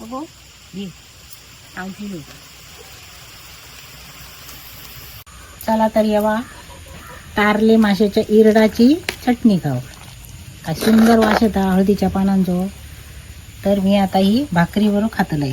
हो घे आवती घे चला तर येवा. तारले माशाच्या इरडाची चटणी खाऊ. का सुंदर वास येता हळदीच्या पानांचो तर मी आता ही भाकरीवर आहे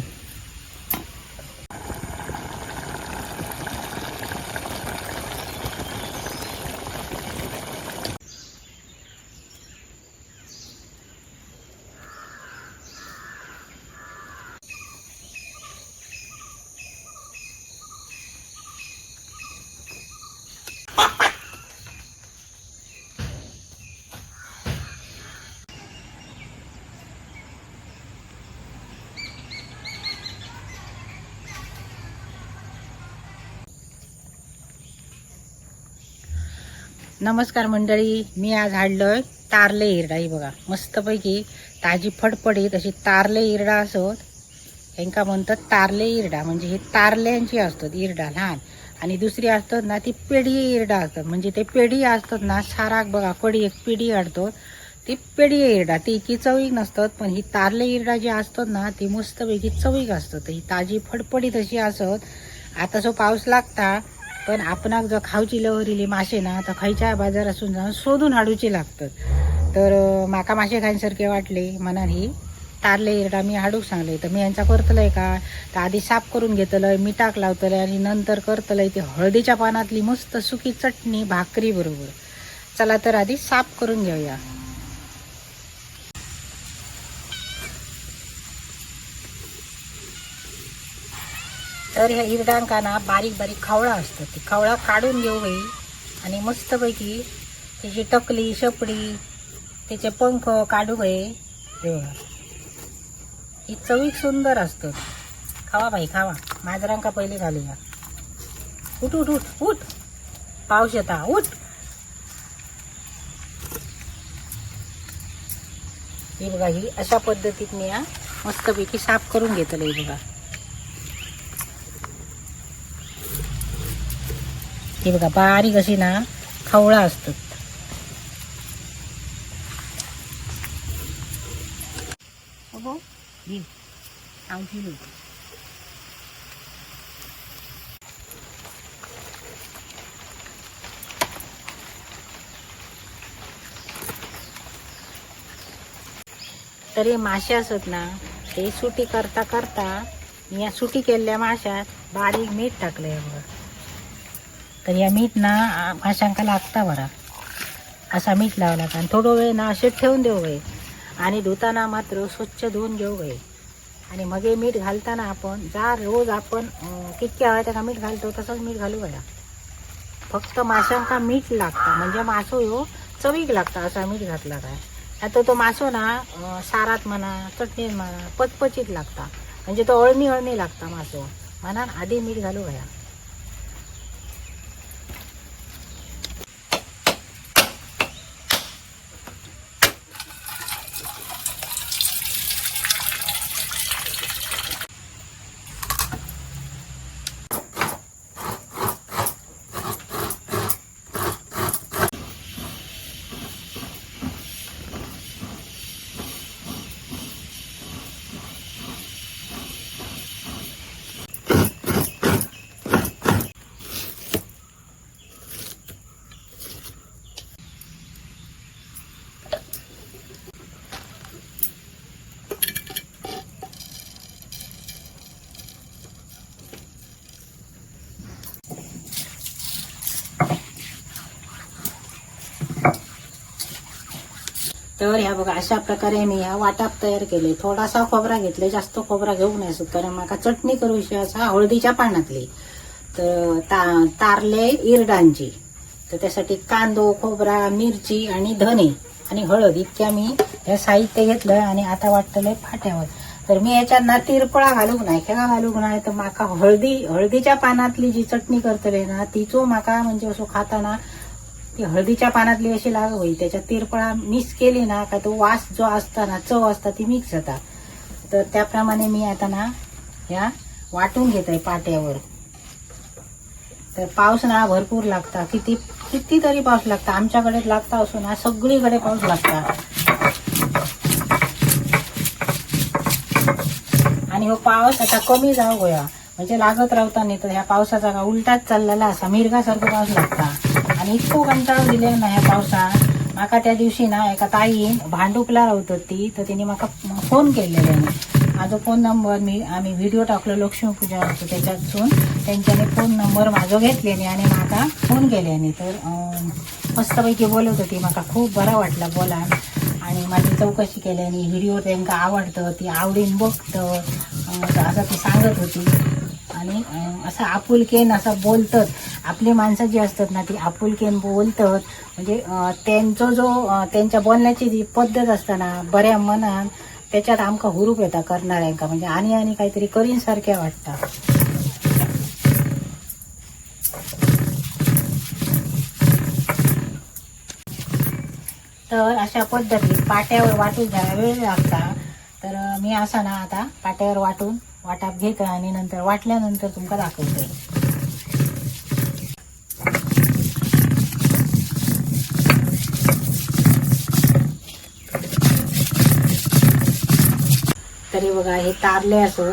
नमस्कार मंडळी मी आज हाडलोय तारले इरडा ही बघा मस्तपैकी ताजी फडफडीत अशी तारले इरडा असत. त्यांका म्हणतात तारले इरडा म्हणजे हे तारल्यांची असतात इरडा लहान. आणि दुसरी असतात ना ती पेढी इरडा असतात. म्हणजे ते पेढी असतात ना साराक बघा कडी एक पेढी काढतो ती पेढी इरडा ती इतकी चवीक नसतात पण ही तारले इरडा जी असतात ना ती मस्तपैकी चवीक असतात. ही ताजी फडफडीत अशी असत. आता जो पाऊस लागता पण आपणाक जर खावची लहरीली मासे ना तर खंयच्याय बाजारासून जाऊन शोधून हाडूचे लागतात. तर माका मासे खायसारखे वाटले मनान ही तारले इरडा मी हाडूक सांगले. तर मी यांचा करतलंय का? तर आधी साफ करून घेतलंय मिठाक लावतलंय आणि नंतर करतलंय ते हळदीच्या पानातली मस्त सुकी चटणी भाकरी बरोबर. चला तर आधी साफ करून घेऊया. तर ह्या हिरडांकांना बारीक बारीक खावळा असतं. ती खावळा काढून घेऊ बाई. आणि मस्तपैकी त्याची टकली शपडी त्याचे पंख काढू बाई. हे ही चवीक सुंदर असतं. खावा बाई खावा. माजरांका पहिले घालूया उठ उठ उठ उठ. पाऊस येता. उठ. ही बघा ही अशा पद्धतीत मी मस्तपैकी साफ करून घेतलं हे बघा. हे बघा बारीक अशी ना खवळा असतात. तरी मासे असत ना ते सुटी करता करता मी या सुटी केलेल्या माशात बारीक मीठ टाकलंय बघा. तर या मीठ ना माशांका लागता बरा. असा मीठ लावला आणि थोडं वेळ ना असे ठेवून देऊ बाई. आणि धुताना मात्र स्वच्छ धुवून घेऊ बाई. आणि मग हे मीठ घालताना आपण जा रोज आपण कितक्या कितके हवे त्याला मीठ घालतो तसंच मीठ घालू बया. फक्त माशांका मीठ लागता. म्हणजे मासो ह्यो चवीक लागता असा मीठ घातला काय? आता तो मासो ना सारात म्हणा चटणीत म्हणा पचपचीत लागता. म्हणजे तो अळणी अळणी लागता मासो. म्हणा आधी मीठ घालू बया. तर ह्या बघा अशा प्रकारे मी ह्या वाटाप तयार केले. थोडासा खोबरा घेतले जास्त खोबरा घेऊ नये कारण माका चटणी करू असा हळदीच्या पानातली. तर ता तारले इरडांची. तर त्यासाठी कांदो खोबरा मिरची आणि धने आणि हळद इतक्या मी हे साहित्य घेतलं आणि आता वाटतलंय फाट्यावर. तर मी याच्यात ना तिरपळा घालूक नाही खेळा घालूक नाही. तर माका हळदी हळदीच्या पानातली जी चटणी करतले ना तिचो माका म्हणजे असो खाताना ती हळदीच्या पानातली अशी लाग होई त्याच्यात तिरपळा मिक्स केली ना का तो वास जो असता ना चव असता ती मिक्स होता. तर त्याप्रमाणे मी आता ना ह्या वाटून घेत आहे पाट्यावर. तर पाऊस ना भरपूर लागता. किती किती तरी पाऊस लागता. आमच्याकडे लागता असून ना सगळीकडे पाऊस लागता. आणि हो पाऊस आता कमी जाऊ गोया म्हणजे लागत रावता नाही तर ह्या पावसाचा का उलटाच चाललेला असा मिरगासारखं पाऊस लागता. आणि इतको कंटाळो दिले ना ह्या पावसात माका त्या दिवशी ना एका ताईन भांडुपला रावत होती तर तिने माका फोन केलेले माझा फोन नंबर मी आम्ही व्हिडिओ टाकलो लक्ष्मीपूजा होतो त्याच्यातून. त्यांच्याने फोन नंबर माझो घेतलेने आणि माका फोन केल्याने. तर मस्तपैकी बोलत होती माका खूप बरा वाटला बोला आणि माझी चौकशी केल्याने व्हिडिओ त्यांना आवडतं ती आवडीन बघतं असं ती सांगत होती. आणि असं आपुलकेन असं बोलतं आपली माणसं जी असतात ना ती आपुलकीन बोलतात. म्हणजे अं, त्यांचा जो त्यांच्या बोलण्याची जी पद्धत असताना बऱ्या मनान त्याच्यात आमका हुरूप येता करणाऱ्यांका. म्हणजे आणि आणि काहीतरी करीन सारख्या वाटता तर अशा पद्धतीत पाट्यावर वाटून जरा वेळ लागता. तर मी असा ना आता पाट्यावर वाटून वाटाप घेतो आणि नंतर वाटल्यानंतर तुमका दाखवते. तरी बघा हे तारले असो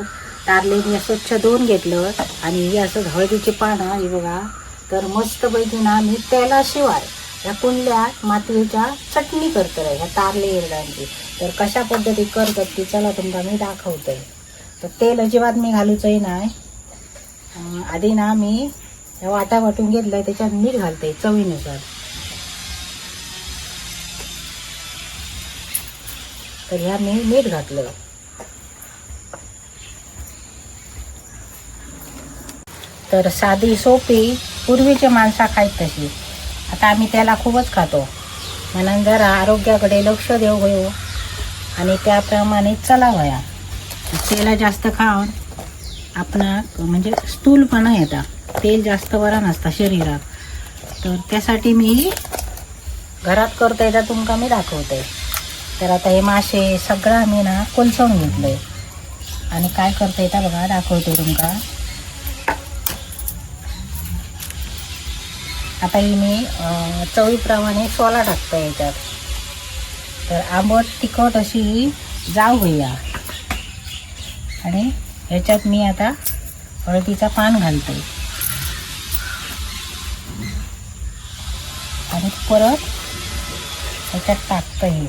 तारले मी स्वच्छ धुवून घेतलं आणि हे असं हळदीची पानं ही बघा. तर मस्तपैकी ना मी तेलाशिवाय ह्या कुंडल्यात मातीच्या चटणी करतोय ह्या तारले इरडांची तर कशा पद्धती करतात ती चला तुमका मी दाखवतोय. तर तेल अजिबात मी घालूचंही नाही. आधी ना मी ह्या वाटा वाटून घेतलंय त्याच्यात मीठ घालते चवीनुसार. तर ह्या मी मीठ घातलं. तर साधी सोपी पूर्वीचे माणसा खायत तशी. आता आम्ही त्याला खूपच खातो. म्हणून जरा आरोग्याकडे लक्ष देऊ हो आणि त्याप्रमाणे चला वया. तेला जास्त खाऊन आपणा म्हणजे स्थूलपणा येता. तेल जास्त बरा नसता शरीरात. तर त्यासाठी मी घरात करता तर तुमका मी दाखवते तर आता हे मासे सगळं आम्ही ना कोलसवून आहे आणि काय करता येता बघा दाखवते तुमका. आता ही मी चवीप्रमाणे सोला टाकतो याच्यात. तर आंबट तिखट अशी जाव घेऊया आणि ह्याच्यात मी आता हळदीचा पान घालते आणि परत ह्याच्यात टाकतं हे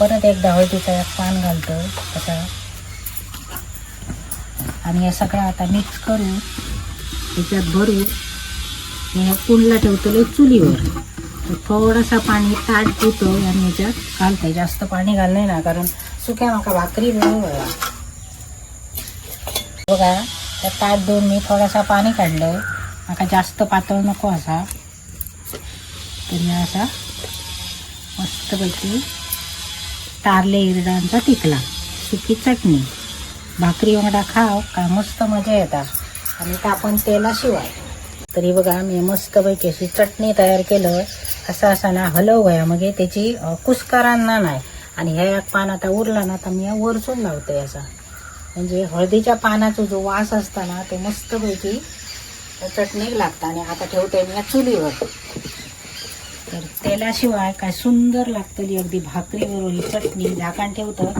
परत एकदा हळदीचा पान घालतो असा आणि हे सगळं आता मिक्स करून त्याच्यात भरून मी ह्या कुंडला ठेवतो चुलीवर. तर थोडासा पाणी ताट पितो आणि याच्यात घालते जास्त पाणी घालणे ना कारण सुक्या माका भाकरी मिळू बघा. बघा त्या ताट दोन मी थोडासा पाणी काढलं माका जास्त पातळ नको असा. तर मी असा मस्तपैकी तारले इरडांचा टिकला. सुकी चटणी. भाकरी वांगडा खाव का मस्त मजा येतात आणि त्या आपण तेलाशिवाय. तरी बघा मी मस्तपैकी अशी चटणी तयार केलं. असं असं ना हलव वया मग त्याची कुस्करांना नाही. आणि ह्या एक पान आता उरला ना तर मी वरचून लावते असा. म्हणजे हळदीच्या पानाचा जो वास असता ना ते मस्तपैकी त्या चटणीक लागतं. आणि आता ठेवते मी या चुलीवर. तर तेलाशिवाय काय सुंदर लागतली अगदी भाकरीवर ही चटणी. झाकण ठेवतं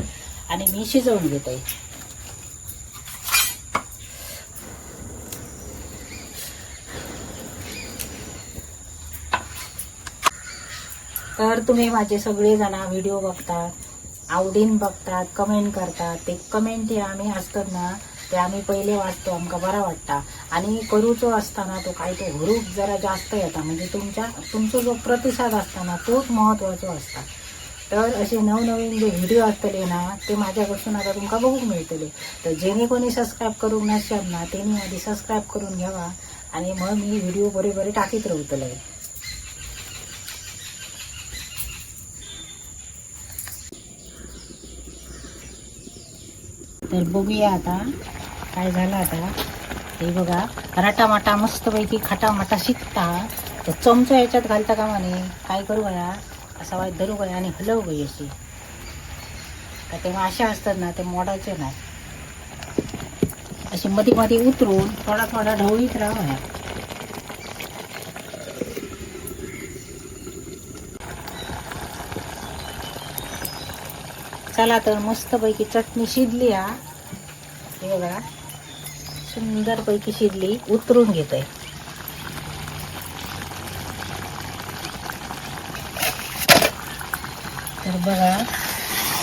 आणि मी शिजवून घेते. तर तुम्ही माझे सगळेजण व्हिडिओ बघतात आवडीन बघतात कमेंट करतात. ते कमेंट हे आम्ही असतात ना ते आम्ही पहिले वाचतो आमका बरा वाटता. आणि करूचो असताना तो काही तो हुरूप जरा जास्त येता. म्हणजे तुमच्या तुमचा जो प्रतिसाद असताना तोच महत्वाचो असता. तर असे नवनवीन जे व्हिडिओ असतले ना ते माझ्यापासून आता तुमका बघूक मिळतले. तर जेणे कोणी सबस्क्राईब करूंक नसतात ना त्यांनी आधी सबस्क्राईब करून घ्यावा. आणि मग मी व्हिडिओ बरे बरे टाकीत रवतले. तर बघूया आता काय झालं आता. हे बघा रटामाटा मस्तपैकी खटामाटा शिकता तर चमचा याच्यात घालता का म्हणे? काय करू गया असा वाईट धरू गया आणि हलव गई अशी. तर तेव्हा अशा असतात ना ते मोडायचे नाही असे मध्ये मध्ये उतरून थोडा थोडा ढवळीत राहा चला तर मस्तपैकी चटणी शिजली हा. हे बघा. सुंदरपैकी शिजली उतरून घेत आहे तर बघा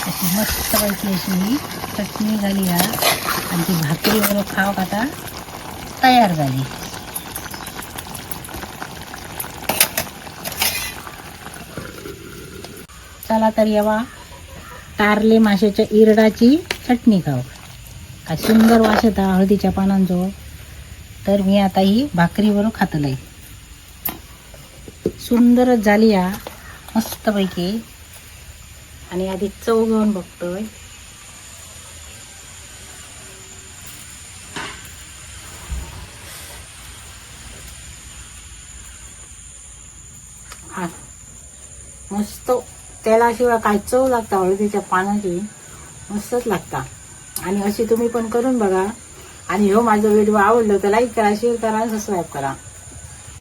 अशी मस्तपैकी अशी चटणी झाली हा. आणि ती भाकरी बरोबर खाव आता तयार झाली. चला तर यावा. तारले माशाच्या इरडाची चटणी खाऊ. काय सुंदर वास येता हळदीच्या पानांचो तर मी आता ही भाकरीवर आहे सुंदरच झाली या मस्तपैकी. आणि आधी चव घेऊन बघतोय. हा. मस्त तेलाशिवाय काय चव लागता हळदीच्या पानाची. मस्तच लागता. आणि अशी तुम्ही पण करून बघा. आणि हो माझा व्हिडिओ आवडलो तर लाईक करा शेअर करा सबस्क्राईब करा.